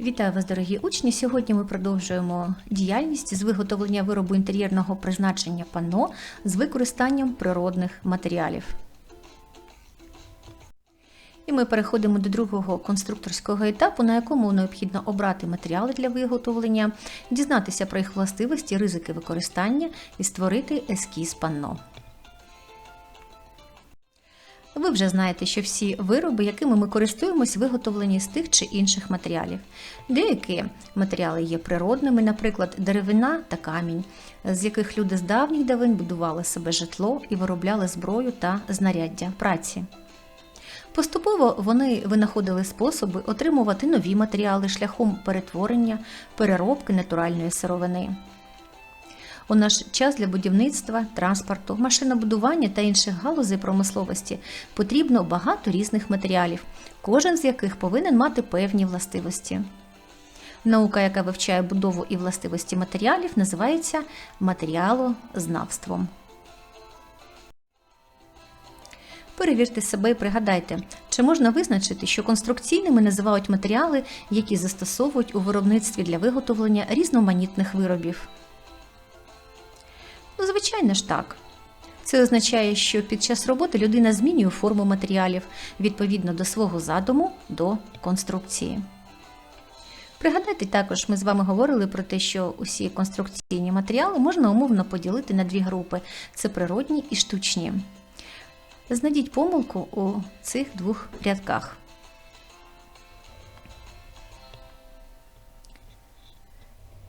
Вітаю вас, дорогі учні! Сьогодні ми продовжуємо діяльність з виготовлення виробу інтер'єрного призначення панно з використанням природних матеріалів. І ми переходимо до другого конструкторського етапу, на якому необхідно обрати матеріали для виготовлення, дізнатися про їх властивості, ризики використання і створити ескіз панно. Ви вже знаєте, що всі вироби, якими ми користуємось, виготовлені з тих чи інших матеріалів. Деякі матеріали є природними, наприклад, деревина та камінь, з яких люди з давніх давин будували себе житло і виробляли зброю та знаряддя праці. Поступово вони винаходили способи отримувати нові матеріали шляхом перетворення, переробки натуральної сировини. У наш час для будівництва, транспорту, машинобудування та інших галузей промисловості потрібно багато різних матеріалів, кожен з яких повинен мати певні властивості. Наука, яка вивчає будову і властивості матеріалів, називається матеріалознавством. Перевірте себе і пригадайте, чи можна визначити, що конструкційними називають матеріали, які застосовують у виробництві для виготовлення різноманітних виробів. Ну, звичайно ж так. Це означає, що під час роботи людина змінює форму матеріалів відповідно до свого задуму до конструкції. Пригадайте також, ми з вами говорили про те, що усі конструкційні матеріали можна умовно поділити на дві групи: це природні і штучні. Знайдіть помилку у цих двох рядках.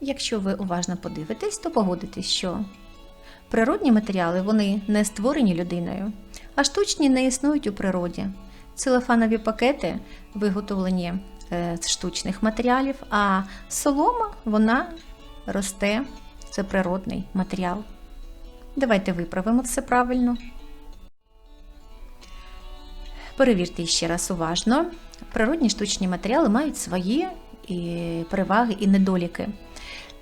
Якщо ви уважно подивитесь, то погодитесь, що природні матеріали вони не створені людиною, а штучні не існують у природі. Целофанові пакети виготовлені е, з штучних матеріалів, а солома вона росте, це природний матеріал. Давайте виправимо все правильно. Перевірте ще раз уважно. Природні штучні матеріали мають свої і переваги і недоліки.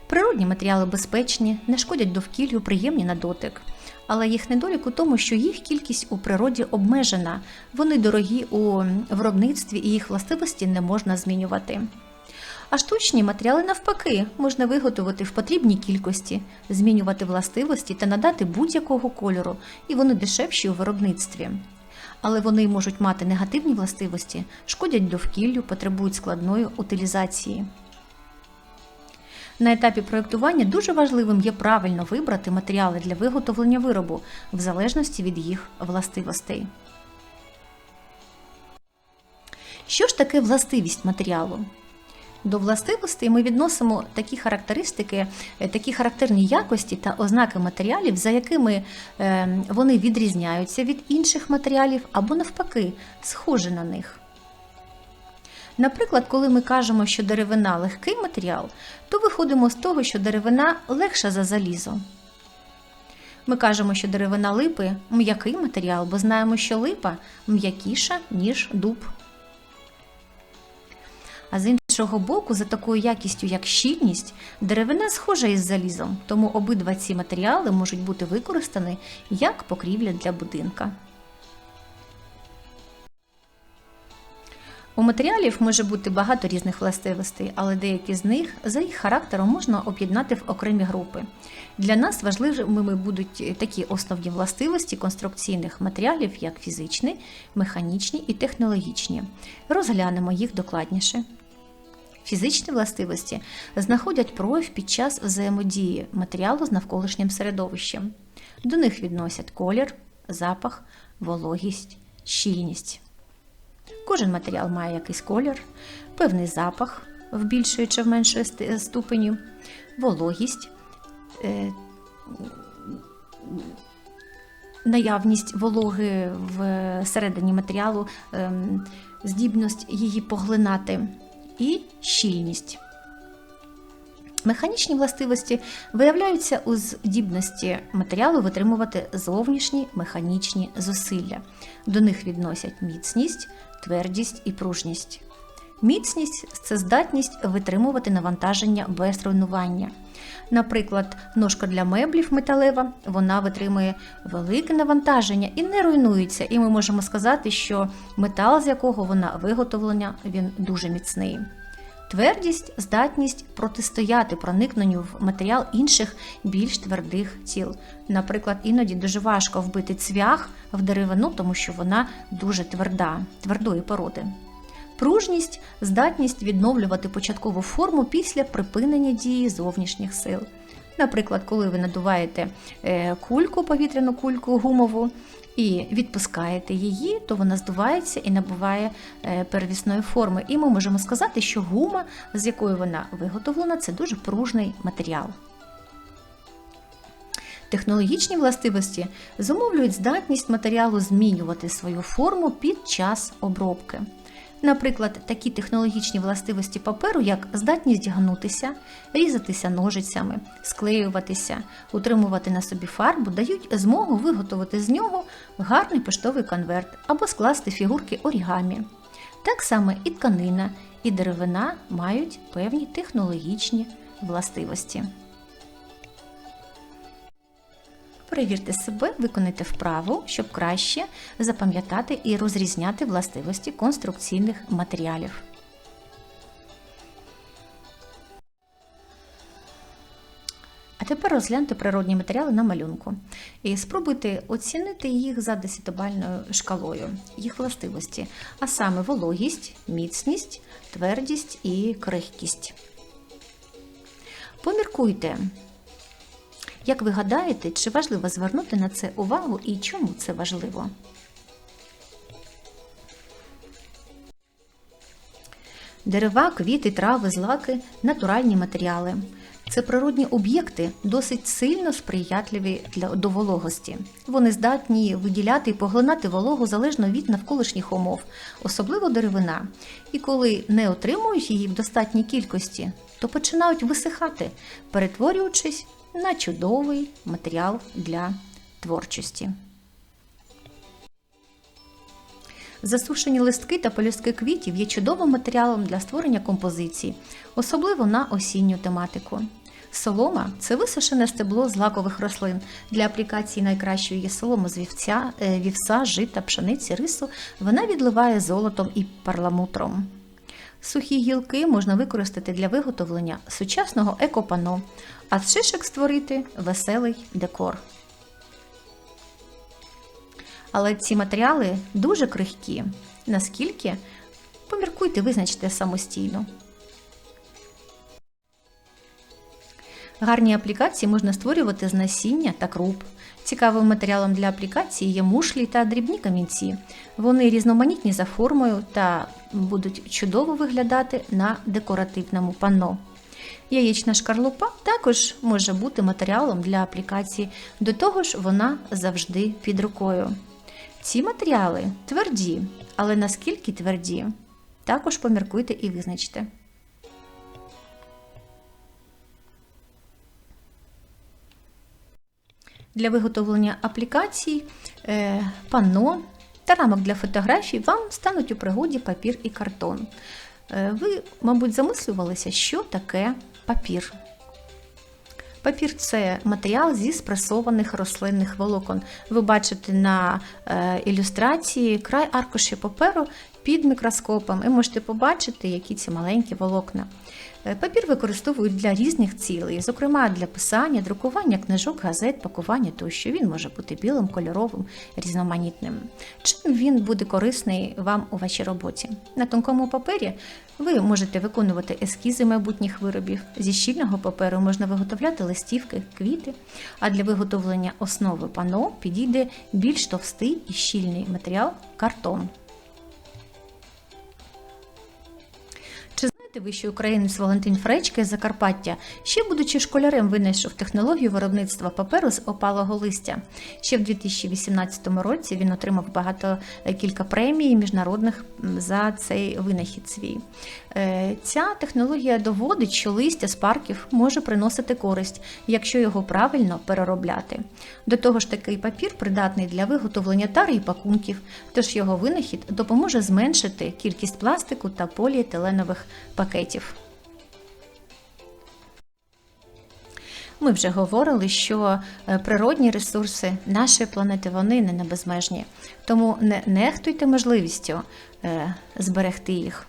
Природні матеріали безпечні, не шкодять довкіллю, приємні на дотик. Але їх недолік у тому, що їх кількість у природі обмежена, вони дорогі у виробництві і їх властивості не можна змінювати. А штучні матеріали навпаки можна виготовити в потрібній кількості, змінювати властивості та надати будь-якого кольору, і вони дешевші у виробництві. Але вони можуть мати негативні властивості, шкодять довкіллю, потребують складної утилізації. На етапі проєктування дуже важливим є правильно вибрати матеріали для виготовлення виробу в залежності від їх властивостей. Що ж таке властивість матеріалу? До властивостей ми відносимо такі характеристики, е, такі характерні якості та ознаки матеріалів, за якими е, вони відрізняються від інших матеріалів або навпаки схожі на них. Наприклад, коли ми кажемо, що деревина легкий матеріал, то виходимо з того, що деревина легша за залізо. Ми кажемо, що деревина липи м'який матеріал, бо знаємо, що липа м'якіша, ніж дуб. А з іншого боку, за такою якістю, як щільність, деревина схожа із залізом, тому обидва ці матеріали можуть бути використані як покрівля для будинка. У матеріалів може бути багато різних властивостей, але деякі з них за їх характером можна об'єднати в окремі групи. Для нас важливими будуть такі основні властивості конструкційних матеріалів, як фізичні, механічні і технологічні. Розглянемо їх докладніше. Фізичні властивості знаходять прояв під час взаємодії матеріалу з навколишнім середовищем. До них відносять колір, запах, вологість, щільність. Кожен матеріал має якийсь колір, певний запах в більшої чи в меншої ступені, вологість, е, наявність вологи всередині матеріалу, ем, здібність її поглинати і щільність. Механічні властивості виявляються у здібності матеріалу витримувати зовнішні механічні зусилля. До них відносять міцність, твердість і пружність. Міцність це здатність витримувати навантаження без руйнування. Наприклад, ножка для меблів металева вона витримує велике навантаження і не руйнується, і ми можемо сказати, що метал, з якого вона виготовлена, він дуже міцний. Твердість здатність протистояти проникненню в матеріал інших більш твердих тіл. Наприклад, іноді дуже важко вбити цвях в деревину, тому що вона дуже тверда, твердої породи. Пружність здатність відновлювати початкову форму після припинення дії зовнішніх сил. Наприклад, коли ви надуваєте е, кульку, повітряну кульку гумову і відпускаєте її, то вона здувається і набуває е, первісної форми. І ми можемо сказати, що гума, з якою вона виготовлена, це дуже пружний матеріал. Технологічні властивості зумовлюють здатність матеріалу змінювати свою форму під час обробки. Наприклад, такі технологічні властивості паперу, як здатність гнутися, різатися ножицями, склеюватися, утримувати на собі фарбу, дають змогу виготовити з нього гарний поштовий конверт або скласти фігурки орігамі. Так само і тканина, і деревина мають певні технологічні властивості. Перевірте себе, виконайте вправу, щоб краще запам'ятати і розрізняти властивості конструкційних матеріалів. А тепер розгляньте природні матеріали на малюнку і спробуйте оцінити їх за десятибальною шкалою, їх властивості, а саме вологість, міцність, твердість і крихкість. Поміркуйте, як ви гадаєте, чи важливо звернути на це увагу і чому це важливо? Дерева, квіти, трави, злаки натуральні матеріали. Це природні об'єкти, досить сильно сприятливі для до вологості. Вони здатні виділяти і поглинати вологу залежно від навколишніх умов, особливо деревина. І коли не отримують її в достатній кількості, то починають висихати, перетворюючись на чудовий матеріал для творчості. Засушені листки та полюстки квітів є чудовим матеріалом для створення композицій, особливо на осінню тематику. Солома це висушене стебло з лакових рослин. Для аплікації найкращої є солома з вівця, е, вівса, жита, пшениці, рису. Вона відливає золотом і парламутром. Сухі гілки можна використати для виготовлення сучасного екопано, а з шишок створити веселий декор. Але ці матеріали дуже крихкі. Наскільки? Поміркуйте, визначте самостійно. Гарні аплікації можна створювати з насіння та круп. Цікавим матеріалом для аплікації є мушлі та дрібні камінці. Вони різноманітні за формою та будуть чудово виглядати на декоративному панно. Яєчна шкарлупа також може бути матеріалом для аплікації, до того ж, вона завжди під рукою. Ці матеріали тверді, але наскільки тверді, також поміркуйте і визначте. Для виготовлення аплікацій, е, панно та рамок для фотографій вам стануть у пригоді папір і картон. Е, ви, мабуть, замислювалися, що таке папір. Папір це матеріал зі спресованих рослинних волокон. Ви бачите на е, ілюстрації край аркуші паперу під мікроскопом і можете побачити, які ці маленькі волокна. Е, папір використовують для різних цілей, зокрема для писання, друкування книжок, газет, пакування тощо. Він може бути білим, кольоровим, різноманітним. Чим він буде корисний вам у вашій роботі? На тонкому папері ви можете виконувати ескізи майбутніх виробів. Зі щільного паперу можна виготовляти листівки, квіти, а для виготовлення основи пано підійде більш товстий і щільний матеріал картон. Знаєте ви, що українець Валентин Фречка з Закарпаття, ще будучи школярем, винайшов технологію виробництва паперу з опалого листя. Ще в 2018 році він отримав багато е, кілька премій міжнародних за цей винахід свій. Е, ця технологія доводить, що листя з парків може приносити користь, якщо його правильно переробляти. До того ж, такий папір придатний для виготовлення тари і пакунків, тож його винахід допоможе зменшити кількість пластику та поліетиленових пакетів. Ми вже говорили, що е, природні ресурси нашої планети вони не безмежні, тому не нехтуйте можливістю е, зберегти їх.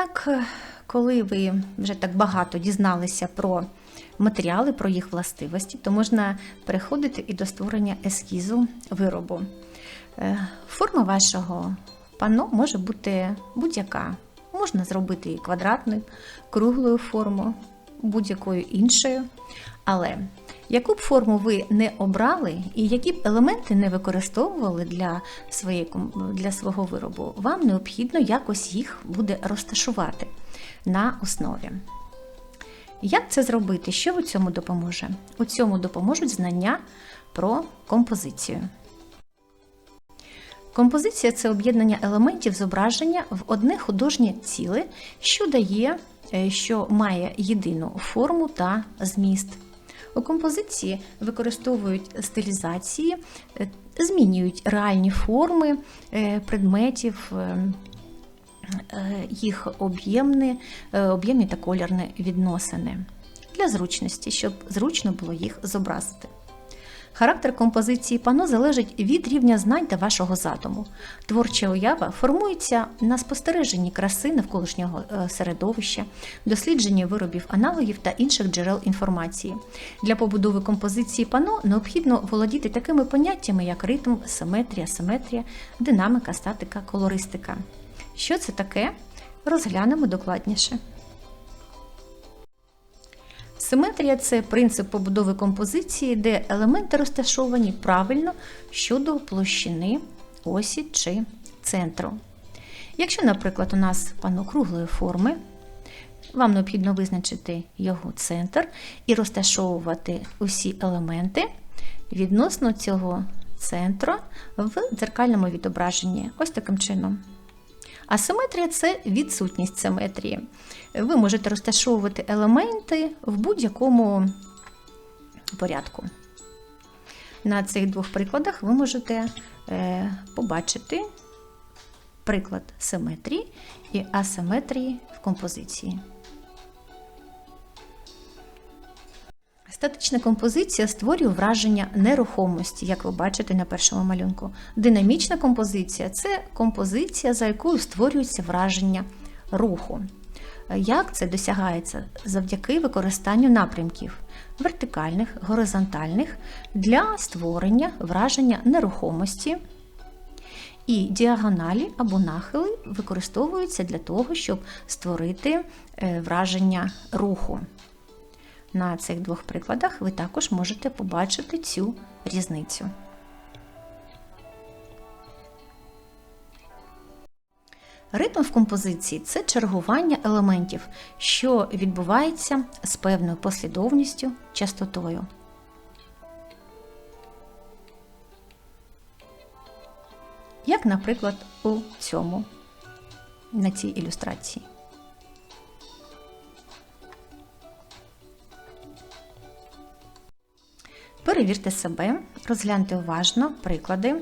Так, е, коли ви вже так багато дізналися про матеріали, про їх властивості, то можна переходити і до створення ескізу виробу. Е, Форма вашого пано може бути будь-яка. Можна зробити і квадратною, круглою форму, будь-якою іншою. Але яку б форму ви не обрали і які б елементи не використовували для, своєї, для свого виробу, вам необхідно якось їх буде розташувати на основі. Як це зробити? Що у цьому допоможе? У цьому допоможуть знання про композицію. Композиція це об'єднання елементів зображення в одне художнє ціле, що дає, що має єдину форму та зміст. У композиції використовують стилізації, е, змінюють реальні форми е, предметів, е, е, їх об'ємні, е, об'ємні та колірні відносини для зручності, щоб зручно було їх зобразити. Характер композиції пано залежить від рівня знань та вашого задуму. Творча уява формується на спостереженні краси навколишнього е, середовища, дослідженні виробів аналогів та інших джерел інформації. Для побудови композиції пано необхідно володіти такими поняттями, як ритм, симетрія, симетрія, динаміка, статика, колористика. Що це таке? Розглянемо докладніше. Симетрія це принцип побудови композиції, де елементи розташовані правильно щодо площини, осі чи центру. Якщо, наприклад, у нас пано круглої форми, вам необхідно визначити його центр і розташовувати усі елементи відносно цього центру в дзеркальному відображенні. Ось таким чином. Асиметрія це відсутність симетрії. Ви можете розташовувати елементи в будь-якому порядку. На цих двох прикладах ви можете е, побачити приклад симетрії і асиметрії в композиції. Статична композиція створює враження нерухомості, як ви бачите на першому малюнку. Динамічна композиція це композиція, за якою створюється враження руху. Як це досягається? Завдяки використанню напрямків вертикальних, горизонтальних для створення враження нерухомості. І діагоналі або нахили використовуються для того, щоб створити е, враження руху. На цих двох прикладах ви також можете побачити цю різницю. Ритм в композиції це чергування елементів, що відбувається з певною послідовністю, частотою. Як, наприклад, у цьому на цій ілюстрації. Перевірте себе, розгляньте уважно приклади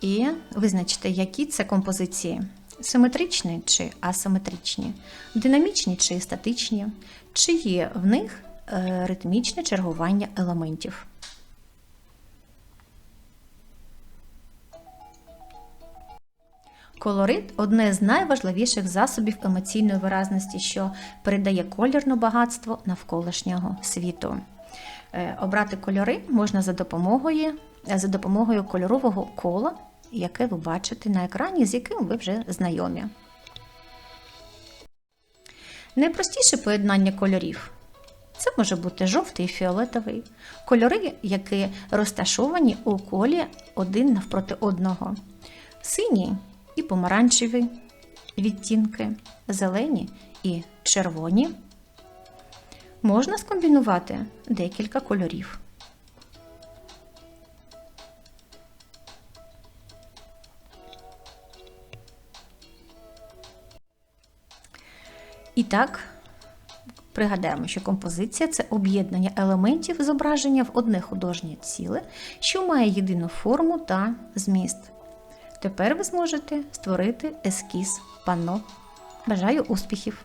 і визначте, які це композиції: симетричні чи асиметричні, динамічні чи статичні, чи є в них е, ритмічне чергування елементів. Колорит одне з найважливіших засобів емоційної виразності, що передає колірне багатство навколишнього світу. Е, Обрати кольори можна за допомогою, за допомогою кольорового кола, яке ви бачите на екрані, з яким ви вже знайомі. Найпростіше поєднання кольорів це може бути жовтий і фіолетовий, кольори, які розташовані у колі один навпроти одного, синій і помаранчеві відтінки, зелені і червоні. Можна скомбінувати декілька кольорів. І так, пригадаємо, що композиція це об'єднання елементів зображення в одне художнє ціле, що має єдину форму та зміст. Тепер ви зможете створити ескіз панно. Бажаю успіхів!